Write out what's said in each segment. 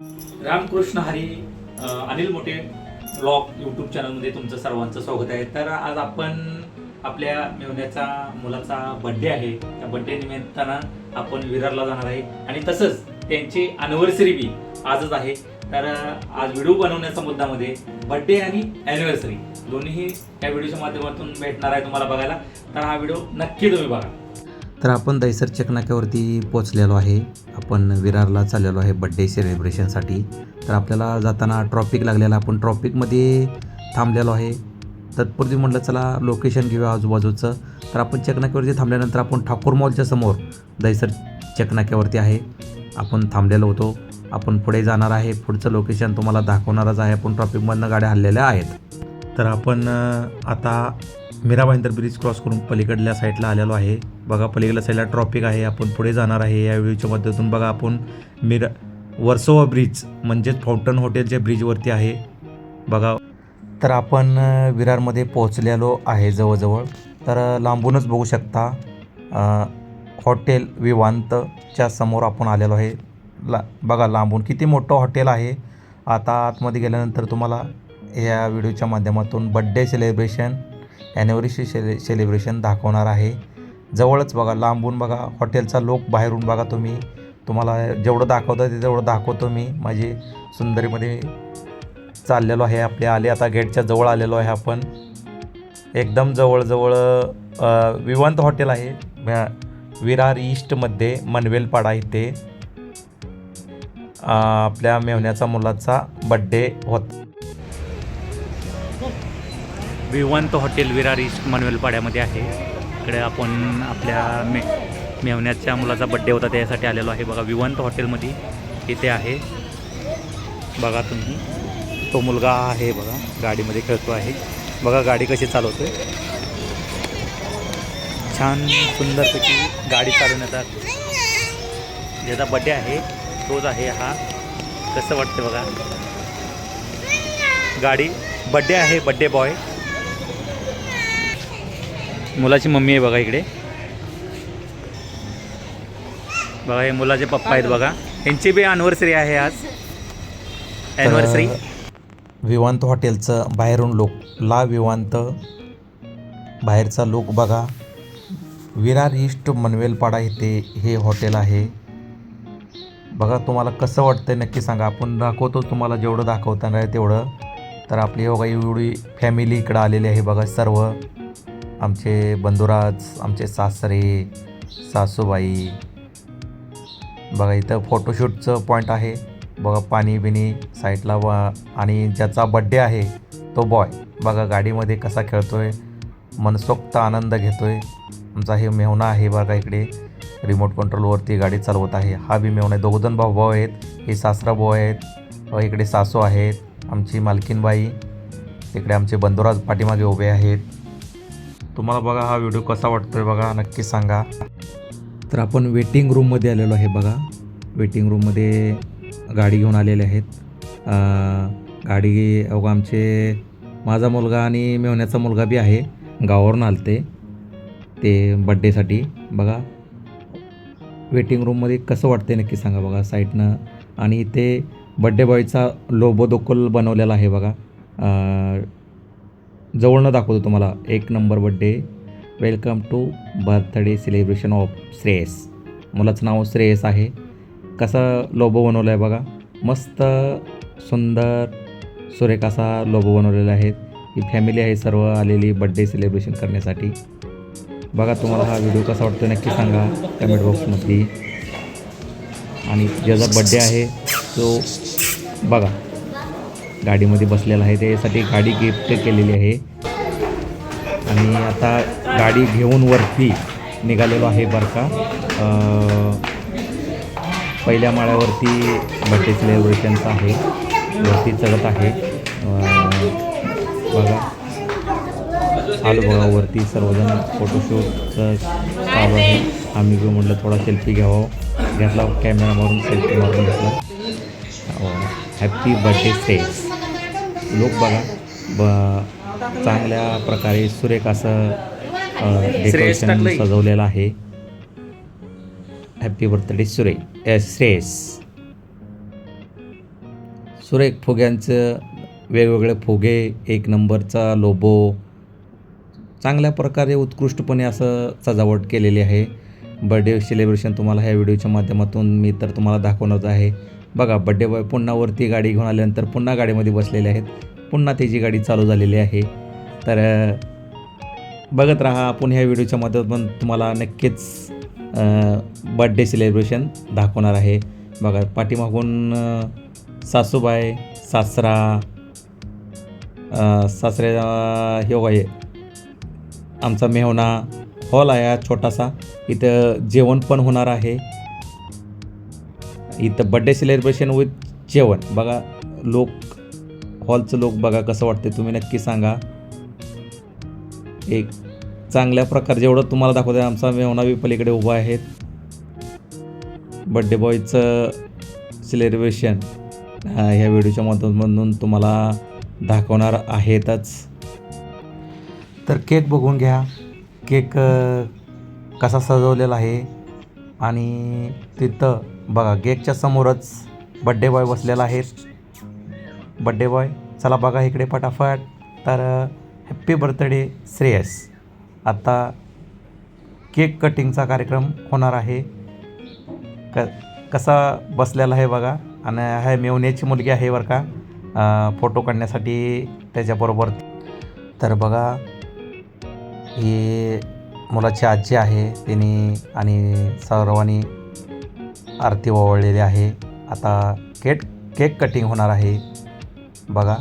रामकृष्ण हरी अनिल मोठे blog YouTube चॅनलमध्ये तुमचं सर्वांचं स्वागत आहे. तर आज आपण आपल्या मेवण्याचा मुलाचा बड्डे आहे. त्या बड्डे निमित्तानं आपण विरारला जाणार आहे. आणि तसंच त्यांची अनिव्हर्सरी बी आजच आहे. तर आज व्हिडिओ बनवण्याचा मुद्दामध्ये बड्डे आणि अॅनिव्हर्सरी दोन्हीही या व्हिडिओच्या माध्यमातून भेटणार आहे तुम्हाला बघायला. तर हा व्हिडिओ नक्की तुम्ही बघा. तर आपण दैसर चकनाक्यावरती पोचलेलो आहे. आपण विरारला चाललेलो आहे बड्डे सेलिब्रेशनसाठी तर आपल्याला जाताना ट्रॉफिक लागलेला आपण ट्रॉफिकमध्ये थांबलेलो आहे. तत्पूर्वी म्हटलं चला लोकेशन घेऊया आजूबाजूचं. तर आपण चकनाक्यावरती थांबल्यानंतर आपण ठाकूर मॉलच्या समोर दैसर चकनाक्यावरती आहे. आपण थांबलेलो होतो. आपण पुढे जाणार आहे. पुढचं लोकेशन तुम्हाला दाखवणारच आहे. आपण ट्रॉफिकमधनं गाड्या हल्लेल्या आहेत. तर आपण आता मीरा भाईंदर ब्रिज क्रॉस करून पलीकडल्या साईडला आलेलो आहे. बघा पलीकडल्या साईडला ट्रॉफिक आहे. आपण पुढे जाणार आहे. या व्हिडिओच्या माध्यमातून बघा आपण मीरा वर्सोवा ब्रिज म्हणजेच फाउंटन हॉटेलच्या ब्रिजवरती आहे. बघा. तर आपण विरारमध्ये पोहोचलेलो आहे जवळजवळ. तर लांबूनच बघू शकता हॉटेल विवांतच्या समोर आपण आलेलो आहे. ला बघा लांबून किती मोठं हॉटेल आहे. आता आतमध्ये गेल्यानंतर तुम्हाला या व्हिडिओच्या माध्यमातून बड्डे सेलिब्रेशन ॲनिव्हर्सरी सेले सेलिब्रेशन दाखवणार आहे. जवळच बघा लांबून बघा हॉटेलचा लोक बाहेरून बघा तुम्ही. तुम्हाला जेवढं दाखवतं ते तेवढं दाखवतो मी. माझी सुंदरीमध्ये चाललेलो आहे आपले आले. आता गेटच्या जवळ आलेलो आहे आपण. एकदम जवळजवळ विवंत हॉटेल आहे. विरार ईस्टमध्ये मनवेलपाडा इथे. आपल्या मेवण्याचा मुलाचा बड्डे होत विवंत हॉटेल विरार ईस्ट मनवेलपाड्यामध्ये आहे. इकडे आपण आपल्या मे मेवण्याच्या मुलाचा बड्डे होता त्यासाठी आलेलो आहे. बघा विवंत हॉटेलमध्ये इथे आहे. बघा तुम्ही. तो मुलगा आहे बघा गाडीमध्ये खेळतो आहे. बघा गाडी कशी चालवतो छान सुंदरपैकी गाडी चालवण्याचा ज्याचा बड्डे आहे तोच आहे हा. कसं वाटतं बघा? गाडी बड्डे आहे बड्डे बॉय मुलाची मम्मी आहे बघा इकडे. बघा हे मुलाचे पप्पा आहेत बघा. यांची बी अनिव्हर्सरी आहे आज. अॅनिव्हर्सरी तर विवांत हॉटेलचं बाहेरून लोक ला विवांत बाहेरचा लोक बघा. विरार ईस्ट मनवेलपाडा इथे हे हॉटेल आहे. बघा तुम्हाला कसं वाटतंय नक्की सांगा. आपण दाखवतो तुम्हाला जेवढं दाखवता नाही तेवढं. तर आपली बघा एवढी फॅमिली इकडं आलेली आहे बघा सर्व. आमचे बंधुराज आमचे सासरे सासूबाई. बघा इथं फोटोशूटचं पॉईंट आहे. बघा पाणी बिनी साईडला व आणि ज्याचा बड्डे आहे तो बॉय बघा गाडीमध्ये कसा खेळतोय. मनसोक्त आनंद घेतोय. आमचा हे मेहुणा आहे बघा इकडे. रिमोट कंट्रोलवरती गाडी चालवत आहे. हा बी मेहुणा आहे. दोघंजण भाऊ भाऊ आहेत. हे सासरा भाऊ आहेत. इकडे सासू आहेत. आमची मालकीनबाई. इकडे आमचे बंधुराज पाठीमागे उभे आहेत. तुम्हाला बघा हा व्हिडिओ कसा वाटतोय बघा नक्की सांगा. तर आपण वेटिंग रूममध्ये आलेलो आहे बघा. वेटिंग रूममध्ये गाडी घेऊन आलेले आहेत. गाडी अवघा आमचे माझा मुलगा आणि मेवण्याचा मुलगा बी आहे. गावावरून आलते. ते बड्डेसाठी बघा. वेटिंग रूममध्ये कसं वाटते नक्की सांगा बघा साईडनं आणि इथे बड्डे बॉयचा लोबो बनवलेला आहे बघा. जवळनं दाखवतो तुम्हाला. एक number birthday welcome to birthday celebration of Shreyas मुलाचं नाव श्रेयस आहे. कसा लोबो बनवला आहे बघा. मस्त सुंदर सुरेख असा लोबो बनवलेला आहे. ही फॅमिली आहे सर्व आलेली बड्डे सेलिब्रेशन करण्यासाठी. बघा तुम्हाला हा व्हिडिओ कसा वाटतो नक्की सांगा कमेंट बॉक्समध्ये आणि ज्याचा बड्डे आहे तो बघा. गाडीमध्ये बसलेला आहे. त्यासाठी गाडी गिफ्ट केलेली आहे. आणि आता गाडी घेऊन वरती निघालेलो आहे बरं का पहिल्या माळ्यावरती बड्डे सेलिब्रेशनचा आहे. वरती चढत आहे. बघा. आलो बघा वरती सर्वजण फोटोशूटचं चालू आहे. आम्ही म्हटलं थोडा सेल्फी घ्यावा. घेतला कॅमेरा मारून सेल्फी मारून घेतला. हॅपी बर्थडे स्टेज लोक बघा. ब चांगल्या प्रकारे सुरेख असं डेकोरेशन. सजवलेलं आहे. हॅपी बर्थडे सुरे श्रेयस सुरेख फुग्यांचं वेगवेगळे फुगे एक नंबरचा लोबो चांगल्या प्रकारे उत्कृष्टपणे असं सजावट केलेली आहे. बड्डे सेलिब्रेशन तुम्हाला ह्या व्हिडिओच्या माध्यमातून मी तर तुम्हाला दाखवणार आहे. बघा बड्डे बॉय पुन्हा वरती गाडी घेऊन आल्यानंतर पुन्हा गाडीमध्ये बसलेले आहेत. पुन्हा त्याची गाडी चालू झालेली आहे. तर बघत राहा आपण ह्या व्हिडिओच्या माध्यमातून तुम्हाला नक्कीच बड्डे सेलिब्रेशन दाखवणार आहे. बघा पाठीमागून सासूबाई सासरा सासरे सासऱ्या हे आहे आमचा मेहना हॉल आहे हा छोटासा. इथं जेवण पण होणार आहे. इथं बड्डे सेलिब्रेशन विथ जेवण. बघा लोक हॉलचं लोक बघा कसं वाटते तुम्ही नक्की सांगा. एक चांगल्या प्रकारे जेवढं तुम्हाला दाखवते आमचा मेवनावी पलीकडे उभा आहेत. बड्डे बॉयचं सेलिब्रेशन ह्या व्हिडिओच्या माध्यमातून तुम्हाला दाखवणार आहेतच. तर केक बघून घ्या. केक कसा सजवलेला आहे. आणि तिथं बघा केकच्या समोरच बड्डे बॉय बसलेला आहे. बड्डे बॉय चला बघा इकडे फटाफट तर हॅप्पी बर्थडे श्रेयस. आता केक कटिंगचा कार्यक्रम होणार आहे. क कसा बसलेला आहे बघा. आणि हा मेवण्याची मुलगी आहे बरं का. फोटो काढण्यासाठी त्याच्याबरोबर. तर बघा ही मुलाची आजी आहे तिने आणि सर्वांनी आरती ओवळलेली आहे. आता केक केक कटिंग होणार आहे. बघा.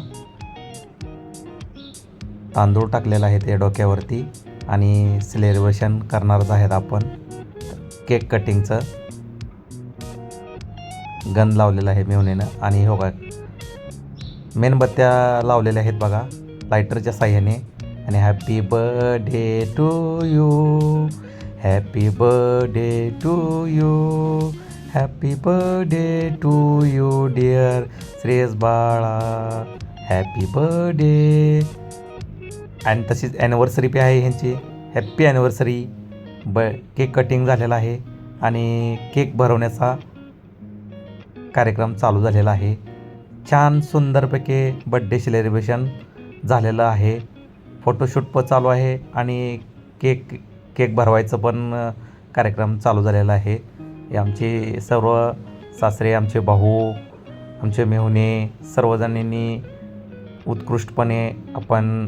तांदूळ टाकलेला आहे ते डोक्यावरती आणि सेलिब्रेशन करणारच आहेत आपण. केक कटिंगचं गन लावलेलं आहे मेवणीनं आणि हो का मेणबत्त्या लावलेल्या आहेत बघा. लायटरच्या साह्याने. आणि happy birthday to you happy birthday to you happy birthday to you dear Shreyas बाळा हॅपी बर्थडे आणि तशीच ॲनिव्हर्सरी पे आहे ह्यांची. हॅप्पी ॲनिव्हर्सरी ब केक कटिंग झालेला आहे. आणि केक भरवण्याचा कार्यक्रम चालू झालेला आहे. छान सुंदरपैकी बड्डे सेलिब्रेशन झालेलं आहे. फोटोशूट पण चालू आहे आणि केक केक भरवायचं पण कार्यक्रम चालू झालेला आहे. हे आमचे सर्व सासरे आमचे भाऊ आमचे मेहुणे सर्वजणींनी उत्कृष्टपणे आपण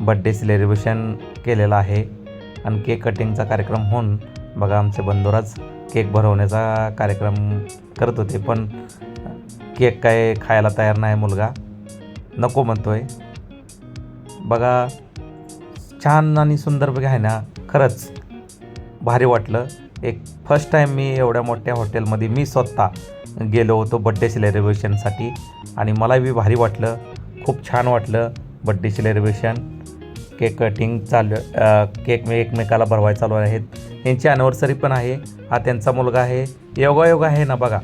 बड्डे सेलिब्रेशन केलेलं आहे. आणि केक कटिंगचा कार्यक्रम होऊन बघा आमचे बंधुराज केक भरवण्याचा कार्यक्रम करत होते. पण केक काय खायला तयार नाही मुलगा. नको म्हणतोय. बघा छान आणि सुंदरपैकी आहे ना. खरंच भारी वाटलं. एक फर्स्ट टाईम मी एवढ्या मोठ्या हॉटेलमध्ये मी स्वतः गेलो होतो बड्डे सेलिब्रेशनसाठी आणि मलाही भारी वाटलं खूप छान वाटलं बड्डे सेलिब्रेशन केक कटिंग चालू केक मी एकमेकाला भरवाय चालू आहेत. त्यांची ॲनिव्हर्सरी पण आहे. हा त्यांचा मुलगा आहे. योगायोग आहे ना बघा.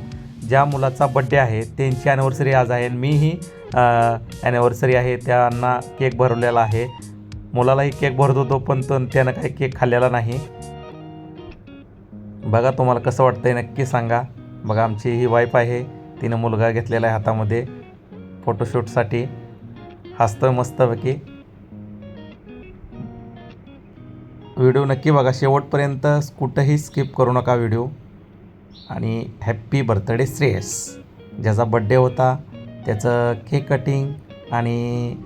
ज्या मुलाचा बड्डे आहे त्यांची ॲनिव्हर्सरी आज आहे. आणि मीही ॲनिव्हर्सरी आहे. त्यांना केक भरवलेला आहे. मुलालाही केक भरत होतो पण तो त्यानं काही केक खाल्लेला नाही. बघा तुम्हाला कसं वाटतं आहे नक्की सांगा. बघा आमची ही वाईफ आहे. तिनं मुलगा घेतलेला आहे हातामध्ये फोटोशूटसाठी हसतोय मस्तपैकी. व्हिडिओ नक्की बघा. शेवटपर्यंत कुठंही स्किप करू नका व्हिडिओ. आणि हॅप्पी बर्थडे श्रेयस. ज्याचा बड्डे होता त्याचं केक कटिंग आणि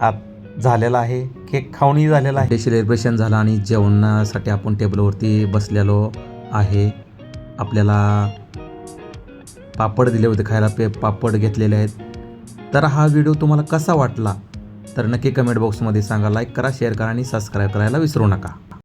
आत झालेला आहे. केक खाऊनही झालेला आहे. सेलिब्रेशन झालं आणि जेवणासाठी आपण टेबलवरती बसलेलो आहे. आपल्याला पापड दिले होते खायला पे पापड घेतलेले आहेत. तर हा व्हिडिओ तुम्हाला कसा वाटला? तर नक्की कमेंट बॉक्समध्ये सांगा लाईक करा शेअर करा आणि सबस्क्राईब करायला विसरू नका.